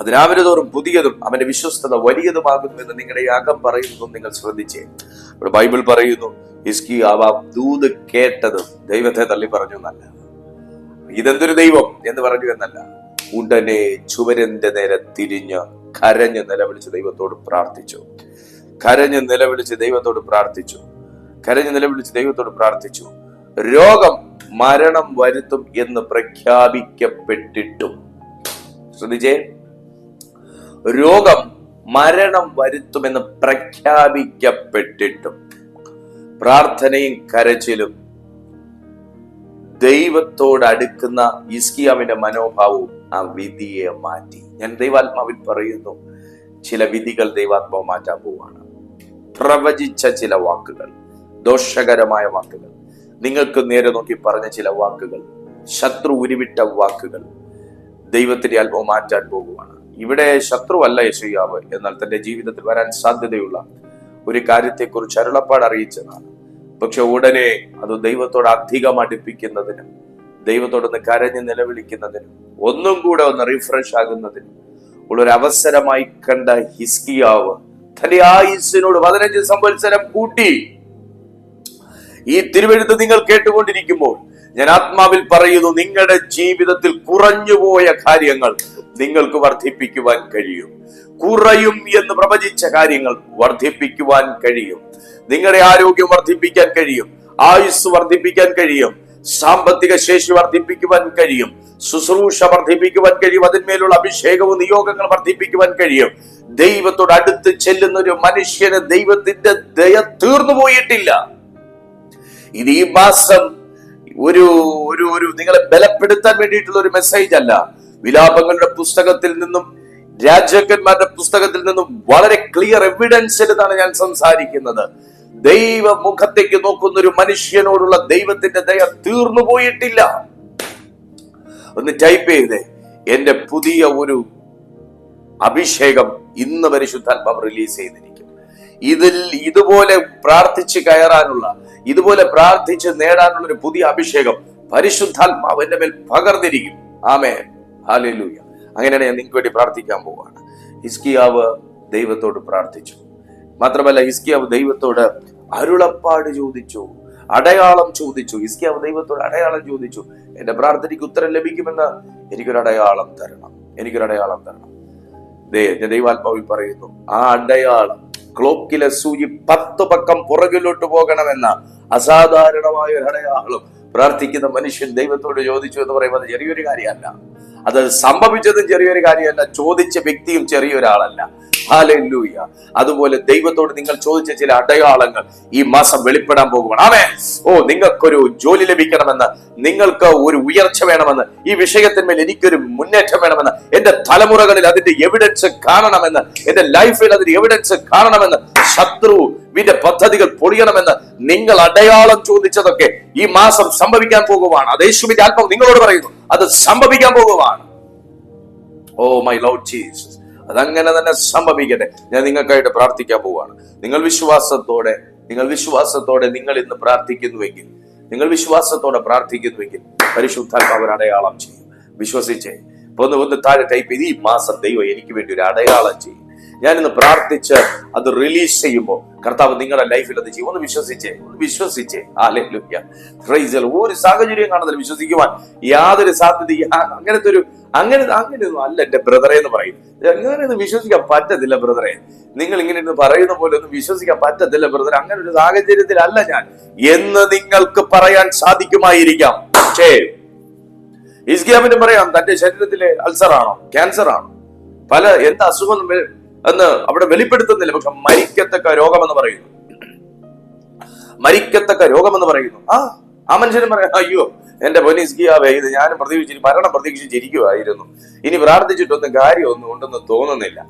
അത് രാവിലെ തോറും പുതിയതും അവന്റെ വിശ്വസ്തത വലിയതുമാകുന്നു എന്ന് നിങ്ങളുടെ അകം പറയുന്നതും നിങ്ങൾ ശ്രദ്ധിച്ചേ. ഇവിടെ ബൈബിൾ പറയുന്നു ഇസ്കി ആവാ ദൂത് കേട്ടതും ദൈവത്തെ തള്ളി പറഞ്ഞു എന്നല്ല ഇതെന്തൊരു ദൈവം എന്ന് പറഞ്ഞു എന്നല്ല. ഉടനെ ചുവരന്റെ നേരെ തിരിഞ്ഞ് കരഞ്ഞ് നിലവിളിച്ച് ദൈവത്തോട് പ്രാർത്ഥിച്ചു. കരഞ്ഞ് നിലവിളിച്ച് ദൈവത്തോട് പ്രാർത്ഥിച്ചു. കരഞ്ഞ് നിലവിളിച്ച് ദൈവത്തോട് പ്രാർത്ഥിച്ചു. രോഗം മരണം വരുത്തും എന്ന് പ്രഖ്യാപിക്കപ്പെട്ടിട്ടും. ശ്രദ്ധിച്ചേ? രോഗം മരണം വരുത്തുമെന്ന് പ്രഖ്യാപിക്കപ്പെട്ടിട്ടും. പ്രാർത്ഥനയും കരച്ചിലും ദൈവത്തോട് അടുക്കുന്ന ഇസ്കിയാവിന്റെ മനോഭാവവും ആ വിധിയെ മാറ്റി. ഞാൻ ദൈവാത്മാവിൽ പറയുന്നു ചില വിധികൾ ദൈവാത്മാവ് മാറ്റാൻ പോവാണ്. പ്രവചിച്ച ചില വാക്കുകൾ ദോഷകരമായ വാക്കുകൾ നിങ്ങൾക്ക് നേരെ നോക്കി പറഞ്ഞ ചില വാക്കുകൾ ശത്രു ഉരുവിട്ട വാക്കുകൾ ദൈവത്തിന്റെ ആത്മാവ് മാറ്റാൻ പോകുവാണ് ഇവിടെ ശത്രുവല്ല യശയ്യാവ് എന്നാൽ തന്റെ ജീവിതത്തിൽ വരാൻ സാധ്യതയുള്ള ഒരു കാര്യത്തെക്കുറിച്ച് അരുളപ്പാട് അറിയിച്ചതാണ്. പക്ഷെ ഉടനെ അത് ദൈവത്തോട് അധികം അടുപ്പിക്കുന്നതിനും ദൈവത്തോടൊന്ന് കരഞ്ഞ് നിലവിളിക്കുന്നതിനും ഒന്നും കൂടെ ഒന്ന് റിഫ്രഷ് ആകുന്നതിനും ഉള്ളൊരു അവസരമായി കണ്ട ഹിസ്കിയാവ് തന്റെ ആയുസിനോട് പതിനഞ്ച് സംവത്സരം കൂട്ടി. ഈ തിരുവഴുത്ത് നിങ്ങൾ കേട്ടുകൊണ്ടിരിക്കുമ്പോൾ ഞാൻ ആത്മാവിൽ പറയുന്നു നിങ്ങളുടെ ജീവിതത്തിൽ കുറഞ്ഞുപോയ കാര്യങ്ങൾ നിങ്ങൾക്ക് വർദ്ധിപ്പിക്കുവാൻ കഴിയും. കുറയും എന്ന് പ്രവചിച്ച കാര്യങ്ങൾ വർദ്ധിപ്പിക്കുവാൻ കഴിയും. നിങ്ങളുടെ ആരോഗ്യം വർദ്ധിപ്പിക്കാൻ കഴിയും. ആയുസ് വർദ്ധിപ്പിക്കാൻ കഴിയും. സാമ്പത്തിക ശേഷി വർദ്ധിപ്പിക്കുവാൻ കഴിയും. ശുശ്രൂഷ വർദ്ധിപ്പിക്കുവാൻ കഴിയും. അതിന്മേലുള്ള അഭിഷേകവും നിയോഗങ്ങൾ വർദ്ധിപ്പിക്കുവാൻ കഴിയും. ദൈവത്തോട് അടുത്ത് ചെല്ലുന്ന ഒരു മനുഷ്യന് ദൈവത്തിന്റെ ദയ തീർന്നു പോയിട്ടില്ല ഇത് ഈ മാസം ഒരു ഒരു ഒരു നിങ്ങളെ ബലപ്പെടുത്താൻ വേണ്ടിയിട്ടുള്ള ഒരു മെസ്സേജ് അല്ല. വിലാപങ്ങളുടെ പുസ്തകത്തിൽ നിന്നും രാജാക്കന്മാരുടെ പുസ്തകത്തിൽ നിന്നും വളരെ ക്ലിയർ എവിഡൻസ് എന്നാണ് ഞാൻ സംസാരിക്കുന്നത്. ദൈവ മുഖത്തേക്ക് നോക്കുന്ന ഒരു മനുഷ്യനോടുള്ള ദൈവത്തിന്റെ ദയ തീർന്നു പോയിട്ടില്ല. ഒന്ന് ടൈപ്പ് ചെയ്തേ. എന്റെ പുതിയ ഒരു അഭിഷേകം ഇന്ന് പരിശുദ്ധാത്മാവ് റിലീസ് ചെയ്തിരിക്കും ഇതിൽ ഇതുപോലെ പ്രാർത്ഥിച്ച് കയറാനുള്ള ഇതുപോലെ പ്രാർത്ഥിച്ച് നേടാനുള്ള ഒരു പുതിയ അഭിഷേകം പരിശുദ്ധാത്മാവ് എന്റെ മേൽ പകർന്നിരിക്കും. ആമേ ഹാലൂയ അങ്ങനെയാണ് ഞാൻ നിങ്ങൾക്ക് വേണ്ടി പ്രാർത്ഥിക്കാൻ പോവാണ്. ഹിസ്കിയാവ് ദൈവത്തോട് പ്രാർത്ഥിച്ചു. മാത്രമല്ല ഹിസ്കിയാവ് ദൈവത്തോട് അരുളപ്പാട് ചോദിച്ചു. അടയാളം ചോദിച്ചു. ഹിസ്കിയാവ് ദൈവത്തോട് അടയാളം ചോദിച്ചു. എന്റെ പ്രാർത്ഥനയ്ക്ക് ഉത്തരം ലഭിക്കുമെന്ന് എനിക്കൊരു അടയാളം തരണം. എനിക്കൊരു അടയാളം തരണം. ദേ ദൈവാത്മാവിൽ പറയുന്നു ആ അടയാളം ക്ലോക്കിലെ സൂചി പത്ത് പക്കം പുറകിലോട്ട് പോകണമെന്ന അസാധാരണമായ ഒരു അടയാളം പ്രാർത്ഥിക്കുന്ന മനുഷ്യൻ ദൈവത്തോട് ചോദിച്ചു എന്ന് പറയുന്നത് ചെറിയൊരു കാര്യമല്ല. അത് സംഭവിച്ചതും ചെറിയൊരു കാര്യമല്ല ചോദിച്ച വ്യക്തിയും ചെറിയൊരാളല്ല ഹാലൂയ അതുപോലെ ദൈവത്തോട് നിങ്ങൾ ചോദിച്ച ചില അടയാളങ്ങൾ ഈ മാസം വെളിപ്പെടാൻ പോകുകയാണ് ആമേ ഓ നിങ്ങൾക്കൊരു ജോലി ലഭിക്കണമെന്ന് നിങ്ങൾക്ക് ഒരു ഉയർച്ച വേണമെന്ന് ഈ വിഷയത്തിന്മേൽ എനിക്കൊരു മുന്നേറ്റം വേണമെന്ന് എന്റെ തലമുറകളിൽ അതിന്റെ എവിഡൻസ് കാണണമെന്ന് എന്റെ ലൈഫിൽ അതിന്റെ എവിഡൻസ് കാണണമെന്ന് ശത്രുവിന്റെ പദ്ധതികൾ പൊളിയണമെന്ന് നിങ്ങൾ അടയാളം ചോദിച്ചതൊക്കെ ഈ മാസം സംഭവിക്കാൻ പോകുവാണ്. അത് യേശുവിന്റെ ആത്മാവ് നിങ്ങളോട് പറയുന്നു. അത് സംഭവിക്കാൻ പോകുവാണ്. Oh my love Jesus. അതങ്ങനെ തന്നെ സംഭവിക്കട്ടെ. ഞാൻ നിങ്ങൾക്കായിട്ട് പ്രാർത്ഥിക്കാൻ പോവുകയാണ് നിങ്ങൾ വിശ്വാസത്തോടെ നിങ്ങൾ വിശ്വാസത്തോടെ നിങ്ങൾ ഇന്ന് പ്രാർത്ഥിക്കുന്നുവെങ്കിൽ നിങ്ങൾ വിശ്വാസത്തോടെ പ്രാർത്ഥിക്കുന്നുവെങ്കിൽ പരിശുദ്ധാത്മാവ് അടയാളം ചെയ്യും. വിശ്വസിച്ചേ. ഒന്ന് ഒന്ന് താഴെ ടൈപ്പ് ഈ മാസം ദൈവം എനിക്ക് വേണ്ടി ഒരു അടയാളം ചെയ്യും. ഞാൻ ഇന്ന് പ്രാർത്ഥിച്ച് അത് റിലീസ് ചെയ്യുമ്പോൾ കർത്താവ് നിങ്ങളുടെ ലൈഫിൽ അത് ചെയ്യും. ഒന്ന് വിശ്വസിച്ചേ ഒന്ന് വിശ്വസിച്ചേ. ആലേലുയ്യ പ്രൈസൽ ഒരു സാഹചര്യം കാണുന്നില്ല വിശ്വസിക്കുവാൻ യാതൊരു സാധ്യത അങ്ങനത്തെ ഒരു അങ്ങനെ അങ്ങനെ ഒന്നും അല്ല എന്റെ ബ്രദറെ എന്ന് പറയും. അങ്ങനെയൊന്നും വിശ്വസിക്കാൻ പറ്റത്തില്ല ബ്രദറെ നിങ്ങൾ ഇങ്ങനെ ഇരുന്ന് പറയുന്ന പോലെ ഒന്നും വിശ്വസിക്കാൻ പറ്റത്തില്ല ബ്രദർ അങ്ങനെ ഒരു സാഹചര്യത്തിലല്ല ഞാൻ. എന്ന് നിങ്ങൾക്ക് പറയാൻ സാധിക്കുമായിരിക്കാം. പക്ഷേ ഇസ്ഗാമിന് പറയാം തന്റെ ശരീരത്തിലെ അൾസർ ആണോ? ക്യാൻസർ ആണോ? പല എന്ത് അസുഖം എന്ന് അവിടെ വെളിപ്പെടുത്തുന്നില്ല. പക്ഷെ മരിക്കത്തക്ക രോഗമെന്ന് പറയുന്നു. മരിക്കത്തക്ക രോഗമെന്ന് പറയുന്നു. ആ ആ മനുഷ്യനും പറയാം അയ്യോ എന്റെ പൊന്നിസ്കിയാവേ ഇത് ഞാനും പ്രതീക്ഷിച്ച് മരണം പ്രതീക്ഷിച്ചിരിക്കുമായിരുന്നു ഇനി പ്രാർത്ഥിച്ചിട്ടൊന്നും കാര്യമൊന്നും ഉണ്ടെന്ന് തോന്നുന്നില്ല.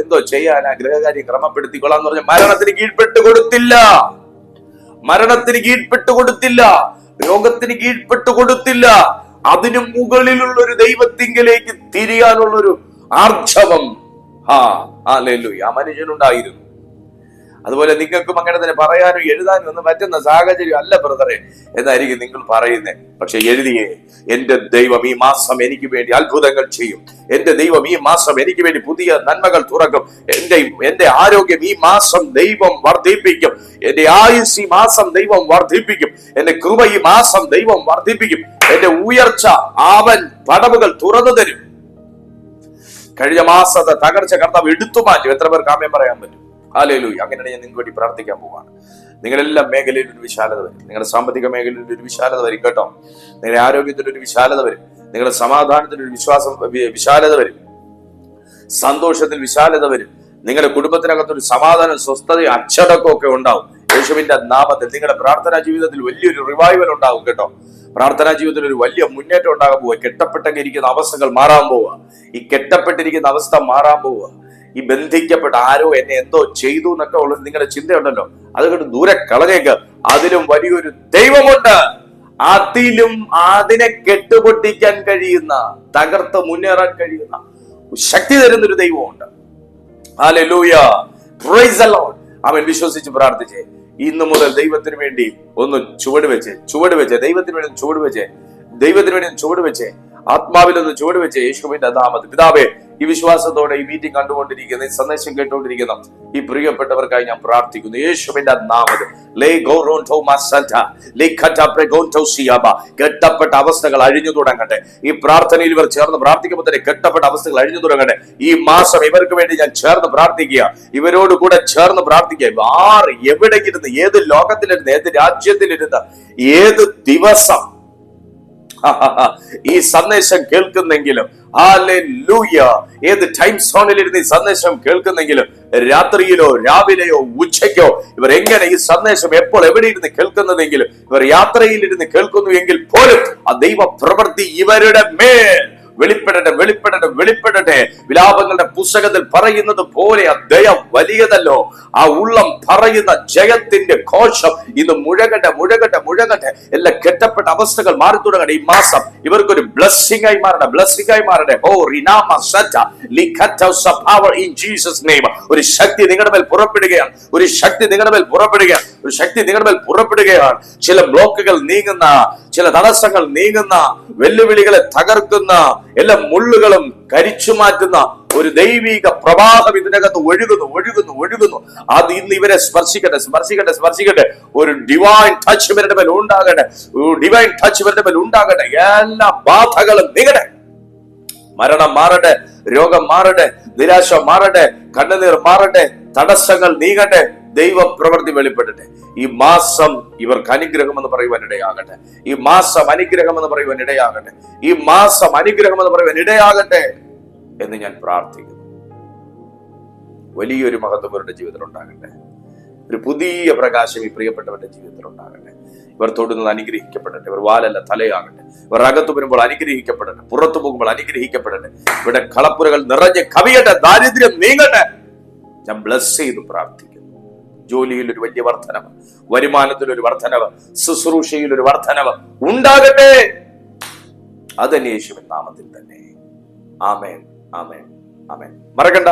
എന്തോ ചെയ്യാൻ ആ ഗ്രഹകാര്യം എന്ന് പറഞ്ഞ മരണത്തിന് കീഴ്പ്പെട്ട് കൊടുത്തില്ല. മരണത്തിന് കീഴ്പ്പെട്ട് കൊടുത്തില്ല. രോഗത്തിന് കീഴ്പ്പെട്ട് കൊടുത്തില്ല. അതിനു മുകളിലുള്ള ഒരു ദൈവത്തിങ്കിലേക്ക് തിരിയാനുള്ളൊരു ആർജവം ആ ആ ആ മനുഷ്യനുണ്ടായിരുന്നു. അതുപോലെ നിങ്ങൾക്കും അങ്ങനെ തന്നെ പറയാനും എഴുതാനും ഒന്നും പറ്റുന്ന സാഹചര്യം അല്ല ബ്രദറെ എന്നായിരിക്കും നിങ്ങൾ പറയുന്നത് പക്ഷെ എഴുതിയേ എന്റെ ദൈവം ഈ മാസം എനിക്ക് വേണ്ടി അത്ഭുതങ്ങൾ ചെയ്യും. എന്റെ ദൈവം ഈ മാസം എനിക്ക് വേണ്ടി പുതിയ നന്മകൾ തുറക്കും. എന്റെ എന്റെ ആരോഗ്യം ഈ മാസം ദൈവം വർദ്ധിപ്പിക്കും. എന്റെ ആയുസ് ഈ മാസം ദൈവം വർദ്ധിപ്പിക്കും. എന്റെ കൃപ ഈ മാസം ദൈവം വർദ്ധിപ്പിക്കും. എന്റെ ഉയർച്ച അവൻ പടവുകൾ തുറന്നു തരും. കഴിഞ്ഞ മാസത്തെ തകർച്ച കർത്താവ് എടുത്തു മാറ്റും. എത്ര പേർക്ക് ആമയം പറയാൻ പറ്റും? ഹാലേലു അങ്ങനെയാണ് ഞാൻ നിങ്ങൾക്ക് വേണ്ടി പ്രാർത്ഥിക്കാൻ പോവാണ്. നിങ്ങളെല്ലാം മേഖലയിൽ ഒരു വിശാലത വരും. നിങ്ങളുടെ സാമ്പത്തിക മേഖലയിൽ ഒരു വിശാലത വരും കേട്ടോ. നിങ്ങളുടെ ആരോഗ്യത്തിന്റെ ഒരു വിശാലത വരും. നിങ്ങളുടെ സമാധാനത്തിന്റെ ഒരു വിശ്വാസം വിശാലത വരും. സന്തോഷത്തിൽ വിശാലത വരും. നിങ്ങളുടെ കുടുംബത്തിനകത്തൊരു സമാധാനം സ്വസ്ഥതയും അച്ചടക്കമൊക്കെ ഉണ്ടാവും. യേശുവിന്റെ നാമത്തിൽ നിങ്ങളുടെ പ്രാർത്ഥനാ ജീവിതത്തിൽ വലിയൊരു റിവൈവൽ ഉണ്ടാകും കേട്ടോ. പ്രാർത്ഥനാ ജീവിതത്തിൽ ഒരു വലിയ മുന്നേറ്റം ഉണ്ടാകാൻ പോവുക. കെട്ടപ്പെട്ടെങ്കിരിക്കുന്ന അവസ്ഥകൾ മാറാൻ പോവുക. ഈ കെട്ടപ്പെട്ടിരിക്കുന്ന അവസ്ഥ മാറാൻ പോവുക. ഈ ബന്ധിക്കപ്പെട്ട ആരോ എന്നെ എന്തോ ചെയ്തു എന്നൊക്കെ ഉള്ള നിങ്ങളുടെ ചിന്തയുണ്ടല്ലോ. അതുകൊണ്ട് ദൂരെ കളഞ്ഞേക്ക്. അതിലും വലിയൊരു ദൈവമുണ്ട്. അതിലും അതിനെ കെട്ടുപൊട്ടിക്കാൻ കഴിയുന്ന തകർത്ത് മുന്നേറാൻ കഴിയുന്ന ശക്തി തരുന്ന ഒരു ദൈവമുണ്ട് അവൻ വിശ്വസിച്ച് പ്രാർത്ഥിച്ചേ. ഇന്നു മുതൽ ദൈവത്തിന് വേണ്ടി ഒന്ന് ചുവട് വെച്ച് ചുവട് വെച്ച് ദൈവത്തിന് വേണ്ടി ചുവട് വെച്ച് ദൈവത്തിന് വേണ്ടി ചുവട് വെച്ച് ആത്മാവിൽ ഒന്ന് ചുവട് വെച്ച് യേശുവിന്റെ നാമത്തിൽ. പിതാവേ ഈ വിശ്വാസത്തോടെ ഈ മീറ്റിംഗ് കണ്ടുകൊണ്ടിരിക്കുന്ന ഈ സന്ദേശം കേട്ടുകൊണ്ടിരിക്കുന്ന ഈ പ്രിയപ്പെട്ടവർക്കായി ഞാൻ പ്രാർത്ഥിക്കുന്നു. യേശുവിന്റെ നാമത് കെട്ടപ്പെട്ട അവസ്ഥകൾ അഴിഞ്ഞു തുടങ്ങട്ടെ. ഈ പ്രാർത്ഥനയിൽ ഇവർ ചേർന്ന് പ്രാർത്ഥിക്കുമ്പോൾ തന്നെ കെട്ടപ്പെട്ട അവസ്ഥകൾ അഴിഞ്ഞു തുടങ്ങട്ടെ. ഈ മാസം ഇവർക്ക് വേണ്ടി ഞാൻ ചേർന്ന് പ്രാർത്ഥിക്കുക. ഇവരോട് കൂടെ ചേർന്ന് പ്രാർത്ഥിക്കുക. ആർ എവിടെ ഇരുന്ന് ഏത് ലോകത്തിലിരുന്ന് ഏത് രാജ്യത്തിലിരുന്ന് ഏത് ദിവസം ഈ സന്ദേശം കേൾക്കുന്നെങ്കിലും ഏത് ടൈം സോണിലിരുന്ന് ഈ സന്ദേശം കേൾക്കുന്നെങ്കിലും രാത്രിയിലോ രാവിലെയോ ഉച്ചയ്ക്കോ ഇവർ എങ്ങനെ ഈ സന്ദേശം എപ്പോൾ എവിടെ ഇരുന്ന് കേൾക്കുന്നതെങ്കിലും ഇവർ യാത്രയിൽ ഇരുന്ന് കേൾക്കുന്നു എങ്കിൽ പോലും ആ ദൈവ പ്രവൃത്തി ഇവരുടെ മേൽ വെളിപ്പെടട്ടെ വെളിപ്പെടട്ടെ വെളിപ്പെടട്ടെ. വിലാപങ്ങളുടെ പുസ്തകത്തിൽ പറയുന്നത് പോലെ ആ ദയം വലിയതല്ലോ. ആ ഉള്ളം പറയുന്ന ജയത്തിന്റെ ഘോഷം ഇന്ന് മുഴകട്ടെ മുഴകട്ടെ മുഴകട്ടെ എല്ലാ കെട്ടപ്പെട്ട അവസ്ഥകൾ മാറി തുടങ്ങട്ടെ. ഈ മാസം ഇവർക്കൊരു ബ്ലസ്സിംഗ് ആയി മാറട്ടെ ബ്ലസ്സിംഗ് ആയി മാറട്ടെ. ഓ റിനാമ ജീസസ് നെയ്മ ഒരു ശക്തി നിങ്ങളുടെ മേൽ പുറപ്പെടുകയാണ്. ഒരു ശക്തി നിങ്ങളുടെ മേൽ പുറപ്പെടുകയാണ്. ഒരു ശക്തി നിങ്ങളുടെ മേൽ പുറപ്പെടുകയാണ്. ചില ബ്ലോക്കുകൾ നീങ്ങുന്ന ചില തടസ്സങ്ങൾ നീങ്ങുന്ന വെല്ലുവിളികളെ തകർക്കുന്ന എല്ലാ മുള്ളുകളും കരിച്ചു മാറ്റുന്ന ഒരു ദൈവിക പ്രവാഹം ഇതിനകത്ത് ഒഴുകുന്നു ഒഴുകുന്നു ഒഴുകുന്നു. അത് ഇന്ന് ഇവരെ സ്പർശിക്കട്ടെ സ്പർശിക്കട്ടെ സ്പർശിക്കട്ടെ. ഒരു ഡിവൈൻ ടച്ച് ഇവരുടെ മേൽ ഉണ്ടാകട്ടെ. ഡിവൈൻ ടച്ച് ഇവരുടെ മേൽ ഉണ്ടാകട്ടെ. എല്ലാ ബാധകളും നീങ്ങട്ടെ. മരണം മാറട്ടെ രോഗം മാറട്ടെ നിരാശ മാറട്ടെ കണ്ണുനീർ മാറട്ടെ തടസ്സങ്ങൾ നീങ്ങട്ടെ. ദൈവ പ്രവൃത്തി വെളിപ്പെടട്ടെ. ഈ മാസം ഇവർക്ക് അനുഗ്രഹം എന്ന് പറയുവാൻ ഇടയാകട്ടെ. ഈ മാസം അനുഗ്രഹം എന്ന് പറയുവാൻ ഇടയാകട്ടെ. ഈ മാസം അനുഗ്രഹം എന്ന് പറയുവാൻ ഇടയാകട്ടെ എന്ന് ഞാൻ പ്രാർത്ഥിക്കുന്നു. വലിയൊരു മഹത്വം ഇവരുടെ ജീവിതത്തിൽ ഉണ്ടാകട്ടെ. ഒരു പുതിയ പ്രകാശം ഈ പ്രിയപ്പെട്ടവരുടെ ജീവിതത്തിൽ ഉണ്ടാകട്ടെ. ഇവർ തൊടുന്നത് അനുഗ്രഹിക്കപ്പെടട്ടെ. ഇവർ വാലല്ല തലയാകട്ടെ. ഇവർ അകത്ത് വരുമ്പോൾ അനുഗ്രഹിക്കപ്പെടട്ടെ. പുറത്തു പോകുമ്പോൾ അനുഗ്രഹിക്കപ്പെടട്ടെ. ഇവിടെ കളപ്പുരകൾ നിറഞ്ഞ് കവിയട്ടെ. ദാരിദ്ര്യം നീങ്ങട്ടെ. ഞാൻ ബ്ലസ് ചെയ്തു പ്രാർത്ഥിക്കുന്നു. ജോലിയിൽ ഒരു വലിയ വർധനവ് വരുമാനത്തിൽ ഒരു വർധനവ് ശുശ്രൂഷയിൽ ഒരു വർധനവ് ഉണ്ടാകട്ടെ. അതന്നെ യേശുവിൻ നാമത്തിൽ തന്നെ. ആമേൻ ആമേൻ ആമേൻ. മറക്കണ്ട.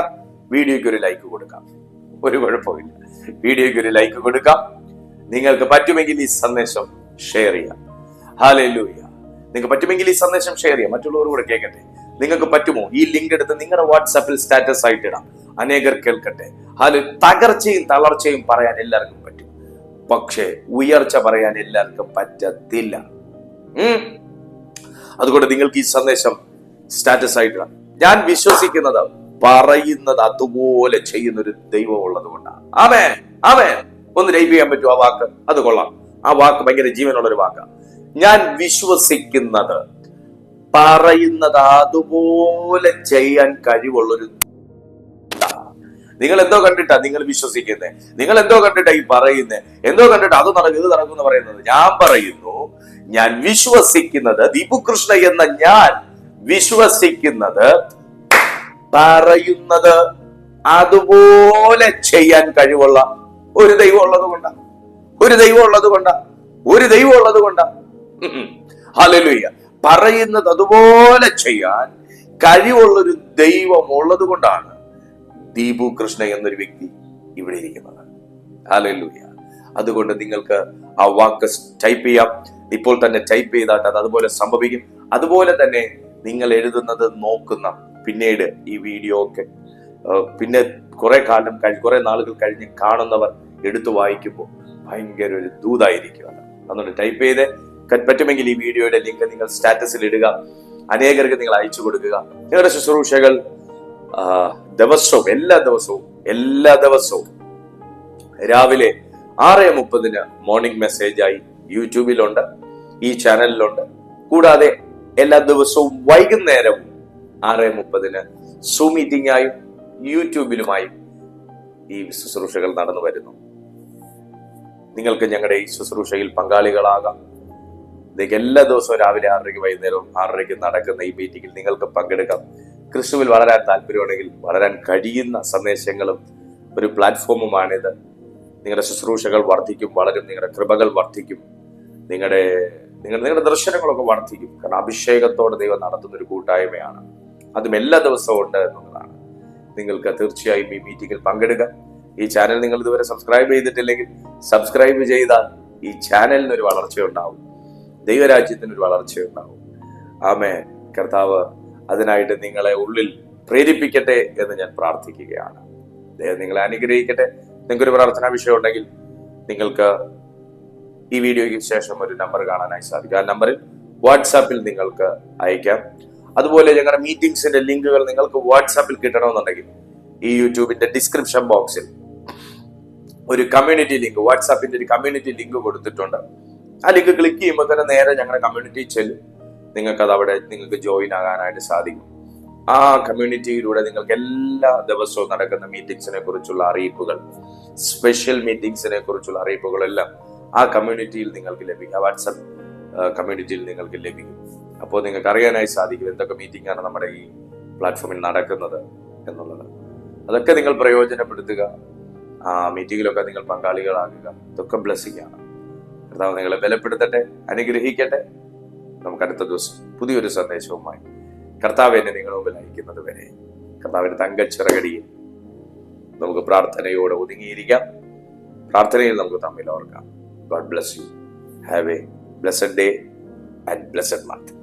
വീഡിയോയ്ക്ക് ഒരു ലൈക്ക് കൊടുക്കാം. ഒരു കുഴപ്പമില്ല. വീഡിയോയ്ക്ക് ഒരു ലൈക്ക് കൊടുക്കാം. നിങ്ങൾക്ക് പറ്റുമെങ്കിൽ ഈ സന്ദേശം ഷെയർ ചെയ്യാം. ഹാലൂയ നിങ്ങൾക്ക് പറ്റുമെങ്കിൽ ഈ സന്ദേശം ഷെയർ ചെയ്യാം. മറ്റുള്ളവർ കൂടെ കേൾക്കട്ടെ. നിങ്ങൾക്ക് പറ്റുമോ? ഈ ലിങ്ക് എടുത്ത് നിങ്ങളുടെ വാട്സാപ്പിൽ സ്റ്റാറ്റസ് ആയിട്ടിടാം അനേകർ കേൾക്കട്ടെ. ഹാൽ തകർച്ചയും തളർച്ചയും പറയാൻ എല്ലാവർക്കും പറ്റും. പക്ഷേ ഉയർച്ച പറയാൻ എല്ലാവർക്കും പറ്റത്തില്ല. അതുകൊണ്ട് നിങ്ങൾക്ക് ഈ സന്ദേശം സ്റ്റാറ്റസ് ആയിട്ട് ഞാൻ വിശ്വസിക്കുന്നത് പറയുന്നത് അതുപോലെ ചെയ്യുന്ന ഒരു ദൈവം ഉള്ളത് കൊണ്ടാണ് അവേ അവേ ഒന്ന് ലൈവ് ചെയ്യാൻ പറ്റുമോ ആ വാക്ക്? അത് കൊള്ളാം. ആ വാക്ക് ഭയങ്കര ജീവനുള്ള ഒരു വാക്കാണ് ഞാൻ വിശ്വസിക്കുന്നത് പറയുന്നത് അതുപോലെ ചെയ്യാൻ കഴിവുള്ളൊരു നിങ്ങൾ എന്തോ കണ്ടിട്ടാ നിങ്ങൾ വിശ്വസിക്കുന്നത് നിങ്ങൾ എന്തോ കണ്ടിട്ടാ ഈ പറയുന്നത് എന്തോ കണ്ടിട്ട്? അത് നടക്കും ഇത് നടക്കും എന്ന് പറയുന്നത്. ഞാൻ പറയുന്നു ഞാൻ വിശ്വസിക്കുന്നത് ദീപുകൃഷ്ണ എന്ന ഞാൻ വിശ്വസിക്കുന്നത് പറയുന്നത് അതുപോലെ ചെയ്യാൻ കഴിവുള്ള ഒരു ദൈവം ഉള്ളത് കൊണ്ടാ. ഒരു ദൈവം ഉള്ളത് കൊണ്ടാ. ഒരു ദൈവം ഉള്ളത് കൊണ്ടാ. ഹലലുയ്യ പറയുന്നത് അതുപോലെ ചെയ്യാൻ കഴിവുള്ളൊരു ദൈവം ഉള്ളത് കൊണ്ടാണ് ദീപു കൃഷ്ണ എന്നൊരു വ്യക്തി ഇവിടെ ഇരിക്കുന്നത്. ഹാലൂയ അതുകൊണ്ട് നിങ്ങൾക്ക് ആ വാക്ക് ടൈപ്പ് ചെയ്യാം. ഇപ്പോൾ തന്നെ ടൈപ്പ് ചെയ്താട്ട് അത് അതുപോലെ സംഭവിക്കും. അതുപോലെ തന്നെ നിങ്ങൾ എഴുതുന്നത് നോക്കുന്ന പിന്നീട് ഈ വീഡിയോ ഒക്കെ പിന്നെ കുറെ കാലം കഴിഞ്ഞ് കുറെ നാളുകൾ കഴിഞ്ഞ് കാണുന്നവർ എടുത്തു വായിക്കുമ്പോൾ ഭയങ്കര ഒരു ദൂതായിരിക്കും അത് അതുകൊണ്ട് ടൈപ്പ് ചെയ്ത്. പറ്റുമെങ്കിൽ ഈ വീഡിയോയുടെ ലിങ്ക് നിങ്ങൾ സ്റ്റാറ്റസിൽ ഇടുക. അനേകർക്ക് നിങ്ങൾ അയച്ചു കൊടുക്കുക. നിങ്ങളുടെ ശുശ്രൂഷകൾ ദിവസവും എല്ലാ ദിവസവും എല്ലാ ദിവസവും. രാവിലെ ആറ് മുപ്പതിന് മോർണിംഗ് മെസ്സേജായി യൂട്യൂബിലുണ്ട് ഈ ചാനലിലുണ്ട് കൂടാതെ എല്ലാ ദിവസവും വൈകുന്നേരവും ആറ് മുപ്പതിന് സൂം മീറ്റിംഗ് ആയും യൂട്യൂബിലുമായും ഈ ശുശ്രൂഷകൾ നടന്നു വരുന്നു. നിങ്ങൾക്ക് ഞങ്ങളുടെ ഈ ശുശ്രൂഷയിൽ പങ്കാളികളാകാം. എല്ലാ ദിവസവും രാവിലെ ആറരയ്ക്ക് വൈകുന്നേരവും ആറരയ്ക്ക് നടക്കുന്ന ഈ മീറ്റിംഗിൽ നിങ്ങൾക്ക് പങ്കെടുക്കാം. ക്രിസ്തുവിൽ വളരാൻ താല്പര്യമുണ്ടെങ്കിൽ വളരാൻ കഴിയുന്ന സന്ദേശങ്ങളും ഒരു പ്ലാറ്റ്ഫോമുമാണിത്. നിങ്ങളുടെ ശുശ്രൂഷകൾ വർദ്ധിക്കും വളരും നിങ്ങളുടെ കൃപകൾ വർദ്ധിക്കും നിങ്ങളുടെ നിങ്ങളുടെ നിങ്ങളുടെ ദർശനങ്ങളൊക്കെ വർദ്ധിക്കും. കാരണം അഭിഷേകത്തോടെ ദൈവം നടത്തുന്ന ഒരു കൂട്ടായ്മയാണ്. അതും എല്ലാ ദിവസവും ഉണ്ട് എന്നുള്ളതാണ്. നിങ്ങൾക്ക് തീർച്ചയായും ഈ മീറ്റിംഗിൽ പങ്കെടുക്കുക ഈ ചാനൽ നിങ്ങൾ ഇതുവരെ സബ്സ്ക്രൈബ് ചെയ്തിട്ടില്ലെങ്കിൽ സബ്സ്ക്രൈബ് ചെയ്താൽ ഈ ചാനലിന് ഒരു വളർച്ചയുണ്ടാവും. ദൈവരാജ്യത്തിന് ഒരു വളർച്ചയുണ്ടാവും. ആമേ കർത്താവ് അതിനായിട്ട് നിങ്ങളെ ഉള്ളിൽ പ്രേരിപ്പിക്കട്ടെ എന്ന് ഞാൻ പ്രാർത്ഥിക്കുകയാണ്. ദൈവം നിങ്ങളെ അനുഗ്രഹിക്കട്ടെ. നിങ്ങൾക്കൊരു പ്രാർത്ഥനാ വിഷയം ഉണ്ടെങ്കിൽ നിങ്ങൾക്ക് ഈ വീഡിയോയ്ക്ക് ശേഷം ഒരു നമ്പർ കാണാനായി സാധിക്കും. ആ നമ്പറിൽ വാട്സാപ്പിൽ നിങ്ങൾക്ക് അയക്കാം. അതുപോലെ ഞങ്ങളുടെ മീറ്റിംഗ്സിന്റെ ലിങ്കുകൾ നിങ്ങൾക്ക് വാട്സാപ്പിൽ കിട്ടണമെന്നുണ്ടെങ്കിൽ ഈ യൂട്യൂബിന്റെ ഡിസ്ക്രിപ്ഷൻ ബോക്സിൽ ഒരു കമ്മ്യൂണിറ്റി ലിങ്ക് വാട്സാപ്പിന്റെ ഒരു കമ്മ്യൂണിറ്റി ലിങ്ക് കൊടുത്തിട്ടുണ്ട്. ആ ലിങ്ക് ക്ലിക്ക് ചെയ്യുമ്പോൾ തന്നെ നേരെ ഞങ്ങളുടെ കമ്മ്യൂണിറ്റി ചെല്ലും. നിങ്ങൾക്ക് അത് അവിടെ നിങ്ങൾക്ക് ജോയിൻ ആകാനായിട്ട് സാധിക്കും. ആ കമ്മ്യൂണിറ്റിയിലൂടെ നിങ്ങൾക്ക് എല്ലാ ദിവസവും നടക്കുന്ന മീറ്റിംഗ്സിനെ കുറിച്ചുള്ള അറിയിപ്പുകൾ സ്പെഷ്യൽ മീറ്റിംഗ്സിനെ കുറിച്ചുള്ള അറിയിപ്പുകളെല്ലാം ആ കമ്മ്യൂണിറ്റിയിൽ നിങ്ങൾക്ക് ലഭിക്കും. ആ വാട്സപ്പ് കമ്മ്യൂണിറ്റിയിൽ നിങ്ങൾക്ക് ലഭിക്കും. അപ്പോൾ നിങ്ങൾക്ക് അറിയാനായി സാധിക്കും എന്തൊക്കെ മീറ്റിംഗ് ആണ് നമ്മുടെ ഈ പ്ലാറ്റ്ഫോമിൽ നടക്കുന്നത് എന്നുള്ളത്. അതൊക്കെ നിങ്ങൾ പ്രയോജനപ്പെടുത്തുക. ആ മീറ്റിങ്ങിലൊക്കെ നിങ്ങൾ പങ്കാളികളാകുക. ഇതൊക്കെ ബ്ലെസ്സിംഗ് ആണ് കർത്താവ് നിങ്ങളെ ബലപ്പെടുത്തട്ടെ അനുഗ്രഹിക്കട്ടെ. നമുക്ക് അടുത്ത ദിവസം പുതിയൊരു സന്ദേശവുമായി കർത്താവ് എന്നെ നിങ്ങളുടെ മുമ്പിൽ അയക്കുന്നത് വരെ. കർത്താവിന്റെ തങ്കച്ചിറകടിയിൽ നമുക്ക് പ്രാർത്ഥനയോടെ ഒതുങ്ങിയിരിക്കാം. പ്രാർത്ഥനയിൽ നമുക്ക് തമ്മിൽ ഓർക്കാം. God bless you have a blessed day and blessed month